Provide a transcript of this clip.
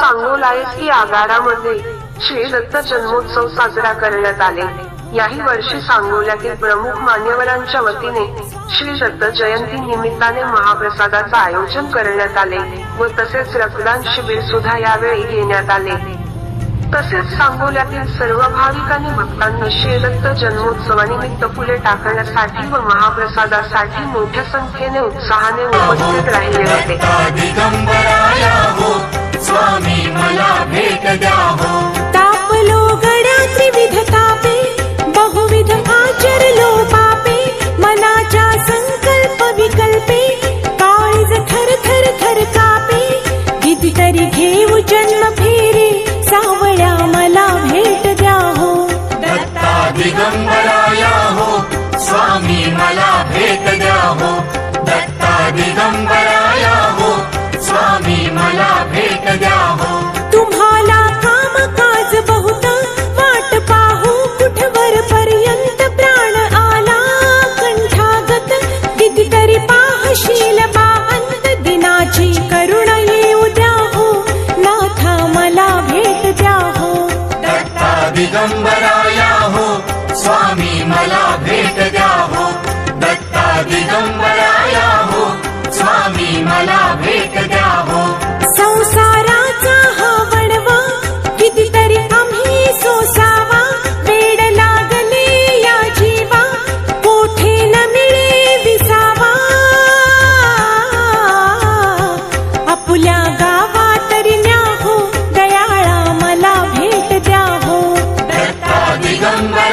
Sangola ST आगारामध्ये श्री दत्त जन्मोत्सव साजरा करण्यात आले. याही वर्षी सांगोल्यातील प्रमुख मान्यवरांच्या वतीने श्री दत्त जयंती निमित्ताने महाप्रसादाचं आयोजन करण्यात आले व तसेच रक्तदान शिबिर सुद्धा यावेळी घेण्यात आले. तसेच सांगोल्यातील सर्व भाविकांनी भक्तांनी श्री दत्त जन्मोत्सवानिमित्त फुले टाकण्यासाठी व महाप्रसादासाठी मोठ्या संख्येने उत्साहाने उपस्थित राहिले होते. भेट द्या हो तापलो गड्या त्रिविध तापे बहुविध आचरलो पापे मनाच्या संकल्प विकल्पे काळीज थर थर थर कापे कितीतरी घेऊ जन्म फेरे सावळ्या मला भेट द्या हो दत्ता दिगंबराया हो स्वामी मला भेट द्या हो दत्ता दिगंबराया विगम्बनाया स्वामी मला भेट भेटग्या दत्ता विगम्बराया हो स्वामी मला भेट भेटग्या number.